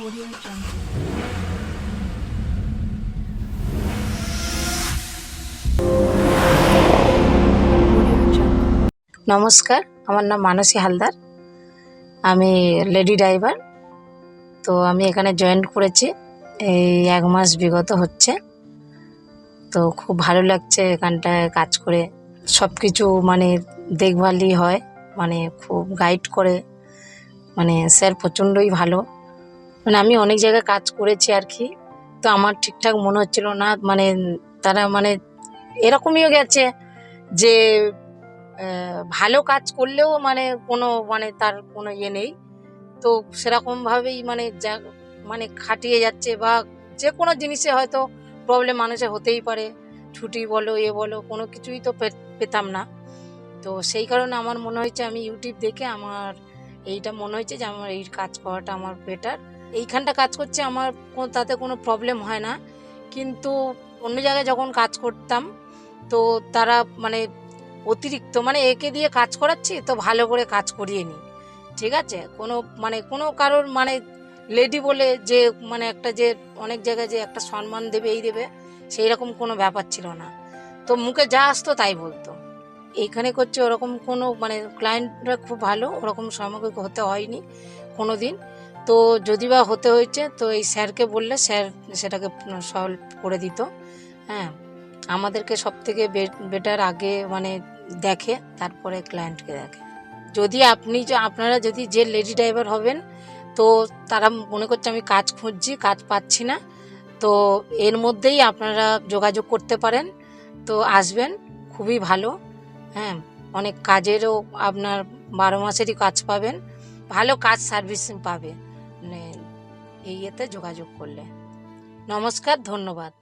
নমস্কার, আমার নাম মানসী হালদার। আমি লেডি ড্রাইভার। তো আমি এখানে জয়েন করেছি। এই এক মাস বিগত হচ্ছে। তো খুব ভালো লাগছে এখানটায় কাজ করে। সব কিছু মানে দেখভালই হয় মানে খুব গাইড করে। মানে স্যার প্রচণ্ডই ভালো। মানে আমি অনেক জায়গায় কাজ করেছি আর কি তো আমার ঠিকঠাক মনে হচ্ছিল না মানে তারা মানে এরকমইও গেছে যে ভালো কাজ করলেও মানে কোনো মানে তার কোনো ইয়ে নেই। তো সেরকমভাবেই মানে যা মানে খাটিয়ে যাচ্ছে বা যে কোনো জিনিসে হয়তো প্রবলেম মানুষের হতেই পারে। ছুটি বলো, এ বলো, কোনো কিছুই তো পেতাম না। তো সেই কারণে আমার মনে হয়েছে আমি ইউটিউব দেখে আমার এইটা মনে হয়েছে যে আমার এই কাজ করাটা আমার বেটার এইখানটা কাজ করছে, আমার তাতে কোনো প্রবলেম হয় না। কিন্তু অন্য জায়গায় যখন কাজ করতাম, তো তারা মানে অতিরিক্ত মানে একে দিয়ে কাজ করাচ্ছি, তো ভালো করে কাজ করিয়ে নি ঠিক আছে? কোনো মানে কোনো কারোর মানে লেডি বলে যে মানে একটা যে, অনেক জায়গায় যে একটা সম্মান দেবে, এই দেবে, সেই রকম কোনো ব্যাপার ছিল না। তো মুখে যা আসতো তাই বলতো। এইখানে করছে, ওরকম কোনো মানে ক্লায়েন্টরা খুব ভালো, ওরকম সামগ্রিক হতে হয়নি কোনো দিন তো যদি বা হতে হয়েছে, তো এই স্যারকে বললে স্যার সেটাকে সলভ করে দিত। হ্যাঁ আমাদেরকে সব থেকে বেটার আগে মানে দেখে, তারপরে ক্লায়েন্টকে দেখে। যদি আপনি আপনারা যদি যে লেডি ড্রাইভার হবেন, তো তারা মনে করছে আমি কাজ খুঁজছি, কাজ পাচ্ছি না, তো এর মধ্যেই আপনারা যোগাযোগ করতে পারেন, তো আসবেন, খুবই ভালো। হ্যাঁ অনেক কাজেরও আপনার বারো মাসেরই কাজ পাবেন, ভালো কাজ সার্ভিসিং পাবে। এই ইয়েতে যোগাযোগ করলে। নমস্কার ধন্যবাদ।